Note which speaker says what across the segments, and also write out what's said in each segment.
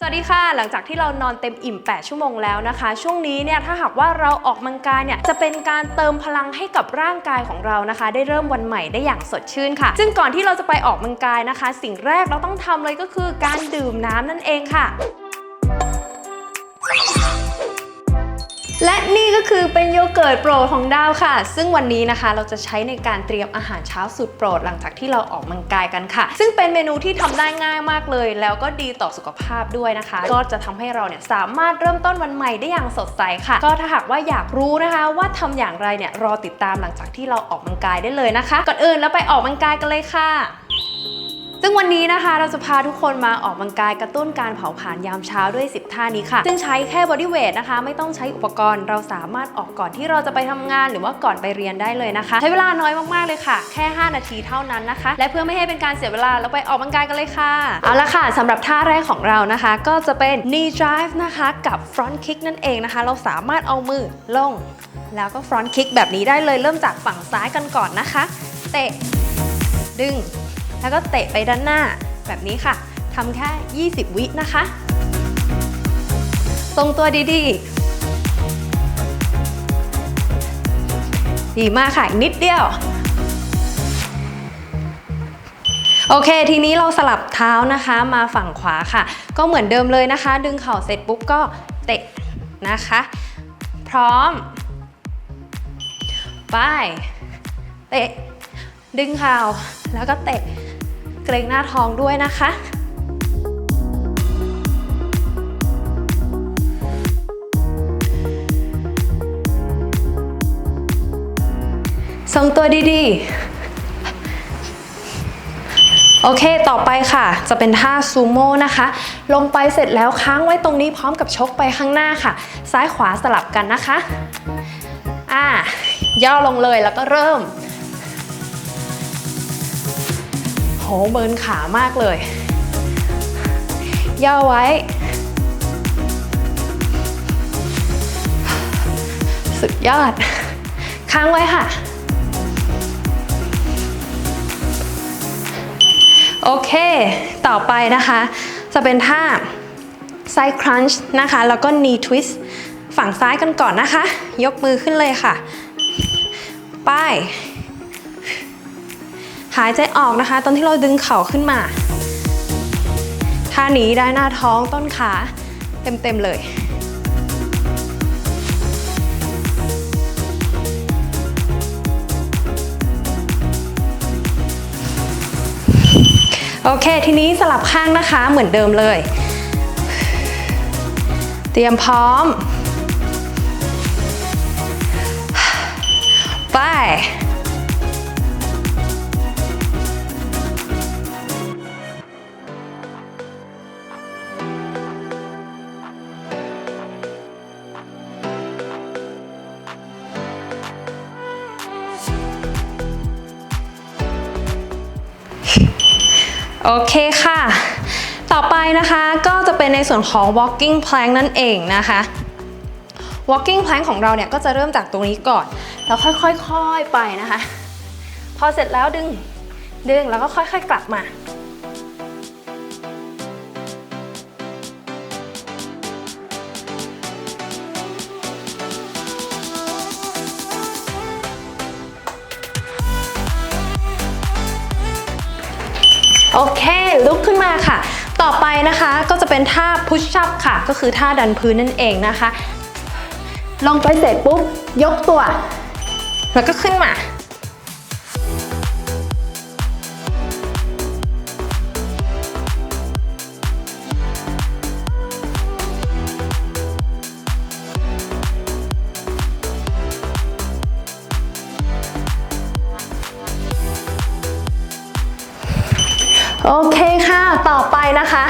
Speaker 1: สวัสดีค่ะ หลังจากที่เรานอนเต็มอิ่ม 8 ชั่วโมงแล้วนะคะ ช่วงนี้เนี่ยถ้าหากว่าเราออกกำลังกายเนี่ยจะเป็นการเติมพลังให้กับร่างกายของเรานะคะ ได้เริ่มวันใหม่ได้อย่างสดชื่นค่ะ ซึ่งก่อนที่เราจะไปออกกำลังกายนะคะ สิ่งแรกเราต้องทำเลยก็คือการดื่มน้ำนั่นเองค่ะ และนี่ก็คือเป็นโยเกิร์ตโปรดของดาวค่ะ ซึ่งวันนี้นะคะเราจะใช้ในการเตรียมอาหารเช้าสุดโปรดหลังจากที่เราออกกำลังกายกันค่ะ ซึ่งเป็นเมนูที่ทำได้ง่ายมากเลย แล้วก็ดีต่อสุขภาพด้วยนะคะ ก็จะทำให้เราเนี่ยสามารถเริ่มต้นวันใหม่ได้อย่างสดใสค่ะ ก็ถ้าหากว่าอยากรู้นะคะ ว่าทำอย่างไรเนี่ยรอติดตามหลังจากที่เราออกกำลังกายได้เลยนะคะ ก่อนอื่นเราไปออกกำลังกายกันเลยค่ะ ซึ่งวันนี้นะคะเราจะพาทุกคนมาออกกำลังกายกระตุ้นการเผาผลาญยามเช้าด้วย 10 ท่านี้ค่ะ ซึ่งใช้แค่บอดี้เวทนะคะ ไม่ต้องใช้อุปกรณ์ เราสามารถออกก่อนที่เราจะไปทำงานหรือว่าก่อนไปเรียนได้เลยนะคะ ใช้เวลาน้อยมากๆเลยค่ะ แค่ 5 นาทีเท่านั้นนะคะ และเพื่อไม่ให้เป็นการเสียเวลาเราไปออกกำลังกายกันเลยค่ะเอาละค่ะสำหรับท่าแรกของเรานะคะ ก็จะเป็น knee drive นะคะกับ front kick นั่นเองนะคะ เราสามารถเอามือลง แล้วก็ front kick แบบนี้ได้เลยเริ่มจากฝั่งซ้ายกันก่อนนะคะ เตะดึง แล้วก็เตะไปด้านหน้าแบบนี้ค่ะทำแค่ 20 วินะคะ ทรงตัวดีๆ ดีมากค่ะนิดเดียว โอเค ทีนี้เราสลับเท้านะคะมาฝั่งขวาค่ะ ก็เหมือนเดิมเลยนะคะ ดึงเข่าเสร็จปุ๊บก็เตะนะคะ พร้อม ไป เตะ ดึงเข่าแล้วก็เตะเกรงหน้าท้องด้วยนะคะ ทรงตัวดีๆ โอเคต่อไปค่ะ จะเป็นท่าซูโม่นะคะ ลงไปเสร็จแล้วค้างไว้ตรงนี้พร้อมกับชกไปข้างหน้าค่ะ ซ้ายขวาสลับกันนะคะ อ่า ย่อลงเลยแล้วก็เริ่ม โหเบิร์นขามากเลย ย่อไว้ สุดยอด ค้างไว้ค่ะ โอเค ต่อไปนะคะ จะเป็นท่า side crunch นะคะ แล้วก็ knee twist ฝั่งซ้ายกันก่อนนะคะ ยกมือขึ้นเลยค่ะ ไป หายใจออกนะคะ ตอนที่เราดึงเข่าขึ้นมาท่านี้ได้หน้าท้องต้นขาเต็มๆเลยโอเค ทีนี้สลับข้างนะคะเหมือนเดิมเลย เตรียมพร้อม โอเคค่ะ ต่อไปนะคะก็จะเป็นในส่วนของ walking plank นั่นเองนะคะ walking plank ของเราเนี่ยก็จะเริ่มจากตรงนี้ก่อน แล้วค่อยๆ ไปนะคะ พอเสร็จแล้วดึงดึงแล้วก็ค่อย ๆ กลับมา โอเค ลุกขึ้นมาค่ะ ต่อไปนะคะก็จะเป็นท่า push up ค่ะ ก็คือท่าดันพื้นนั่นเองนะคะ ลงไปเสร็จปุ๊บ ยกตัว แล้วก็ขึ้นมา ไปนะคะ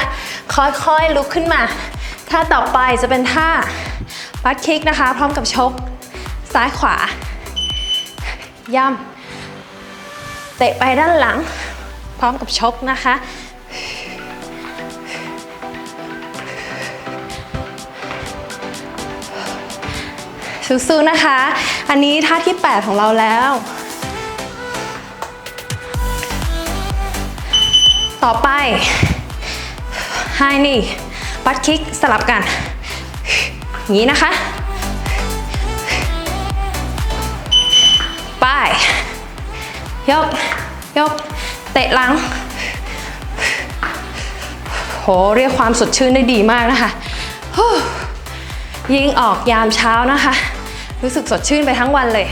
Speaker 1: ค่อยๆลุกขึ้นมา ท่าต่อไปจะเป็นท่าบัตคิกนะคะ พร้อมกับชก ซ้ายขวา ย่ำเตะไปด้านหลัง พร้อมกับชกนะคะ สู้ๆนะคะ อันนี้ท่าที่ 8 ของเราแล้วต่อไป High knee บัตคิกสลับกัน อย่างนี้นะคะป้ายยกยกเตะหลัง โห เรียกความสดชื่นได้ดีมากนะคะยิงออกยามเช้านะคะ รู้สึกสดชื่นไปทั้งวันเลย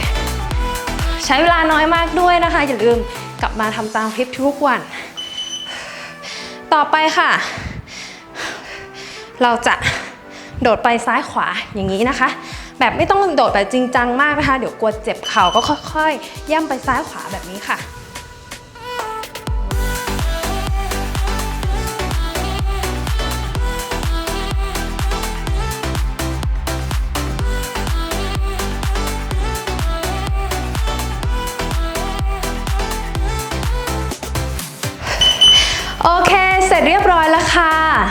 Speaker 1: ใช้เวลาน้อยมากด้วยนะคะ อย่าลืมกลับมาทำตามคลิปทุกวัน ต่อไปค่ะ เราจะโดดไปซ้ายขวาอย่างนี้นะคะ แบบไม่ต้องโดดแบบจริงจังมากนะคะ เดี๋ยวกลัวเจ็บเข่าก็ค่อยๆ ย่ำไปซ้ายขวาแบบนี้ค่ะ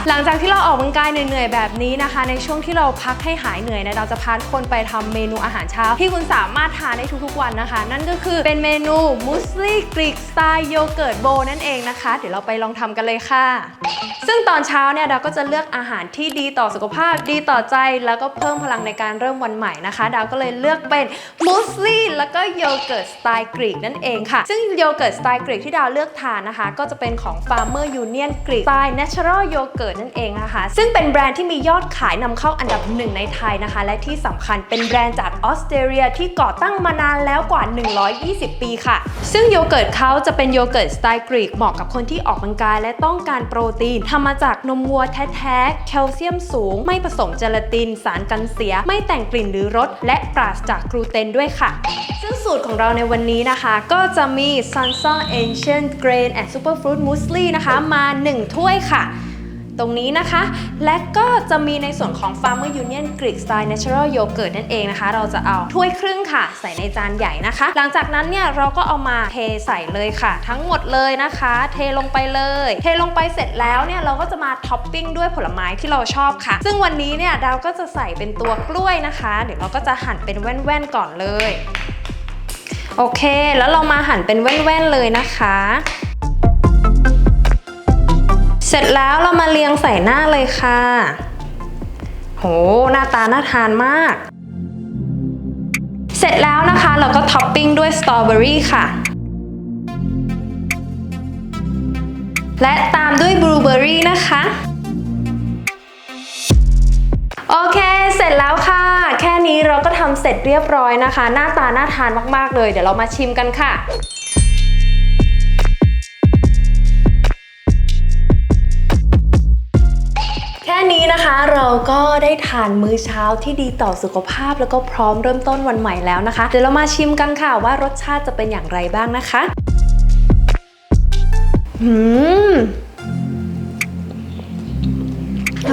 Speaker 1: หลังจากที่เราออกกำลังกายเหนื่อยๆแบบนี้นะคะ ในช่วงที่เราพักให้หายเหนื่อยเนยเราจะพาทุกคนไปทำเมนูอาหารเช้า ที่คุณสามารถทานได้ทุกๆวันนะคะ นั่นก็คือเป็นเมนูมูสลี่กรีกสไตล์โยเกิร์ตโบนั่นเองนะคะ เดี๋ยวเราไปลองทำกันเลยค่ะ ซึ่งตอนเช้าเนี่ยดาวก็จะเลือกอาหารที่ดีต่อสุขภาพดีต่อใจ แล้วก็เพิ่มพลังในการเริ่มวันใหม่นะคะดาวก็เลยเลือกเป็นมูสลี่แล้วก็โยเกิร์ตสไตล์กรีกนั่นเองค่ะ ซึ่งโยเกิร์ตสไตล์กรีกที่ดาวเลือกทานนะคะ ก็จะเป็นของ Farmer Union Greek Style Natural Yogurt นั่นเองนะคะ ซึ่งเป็นแบรนด์ที่มียอดขายนำเข้าอันดับหนึ่งในไทยนะคะ และที่สำคัญเป็นแบรนด์จากออสเตรเลียที่ก่อตั้งมานานแล้วกว่า 120 ปีค่ะ ซึ่งโยเกิร์ตเขาจะเป็นโยเกิร์ตสไตล์กรีกเหมาะกับคนที่ออกกำลังกายและต้องการโปรตีนทำมาจากนมวัวแท้ๆแคลเซียมสูง ไม่ผสมเจลาติน สารกันเสีย ไม่แต่งกลิ่นหรือรสและปราศจากกลูเตนด้วยค่ะซึ่งสูตรของเราในวันนี้นะคะ ก็จะมี s a n s o n Ancient Grain and Superfruit Muesli นะคะ มา 1 ถ้วยค่ะ ตรงนี้นะคะ และก็จะมีในส่วนของ Farmer Union Greek Style Natural Yogurt นั่นเองนะคะ เราจะเอาถ้วยครึ่งค่ะ ใส่ในจานใหญ่นะคะ หลังจากนั้นเนี่ยเราก็เอามาเทใส่เลยค่ะ ทั้งหมดเลยนะคะ เทลงไปเลย เทลงไปเสร็จแล้วเนี่ยเราก็จะมาท็อปปิ้งด้วยผลไม้ที่เราชอบค่ะ ซึ่งวันนี้เนี่ยดาวก็จะใส่เป็นตัวกล้วยนะคะ เดี๋ยวเราก็จะหั่นเป็นแว่นๆก่อนเลย โอเค แล้วเรามาหั่นเป็นแว่นๆเลยนะคะ สร็จแล้วเรามาเรียงใส่หน้าเลยค่ะ โห หน้าตาน่าทานมาก เสร็จแล้วนะคะเราก็ท็อปปิ้งด้วยสตรอเบอรี่ค่ะ และตามด้วยบลูเบอรี่นะคะ โอเค เสร็จแล้วค่ะ แค่นี้เราก็ทำเสร็จเรียบร้อยนะคะ หน้าตาน่าทานมาก ๆ เลย เดี๋ยวเรามาชิมกันค่ะ นี้นะคะเราก็ได้ทานมื้อเช้าที่ดีต่อสุขภาพ แล้วก็พร้อมเริ่มต้นวันใหม่แล้วนะคะ เดี๋ยวเรามาชิมกันค่ะว่ารสชาติจะเป็นอย่างไรบ้างนะคะ อืม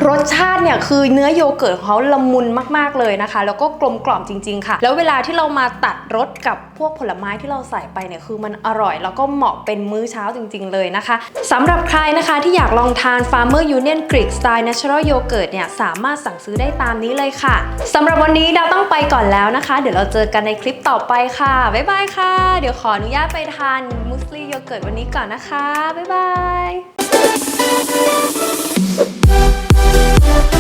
Speaker 1: รสชาติเนี่ยคือเนื้อโยเกิร์ตของเขาละมุนมาก ๆ เลยนะคะ แล้วก็กลมกล่อมจริง ๆ ค่ะ แล้วเวลาที่เรามาตัดรสกับพวกผลไม้ที่เราใส่ไปเนี่ยคือมันอร่อย แล้วก็เหมาะเป็นมื้อเช้าจริง ๆ เลยนะคะสำหรับใครนะคะที่อยากลองทาน Farmer Union Greek Style Natural Yogurt เนี่ยสามารถสั่งซื้อได้ตามนี้เลยค่ะสำหรับวันนี้เราต้องไปก่อนแล้วนะคะ เดี๋ยวเราเจอกันในคลิปต่อไปค่ะบ๊ายบายค่ะ เดี๋ยวขออนุญาตไปทานมุสลีโยเกิร์ตวันนี้ก่อนนะคะบ๊ายบาย Thank you.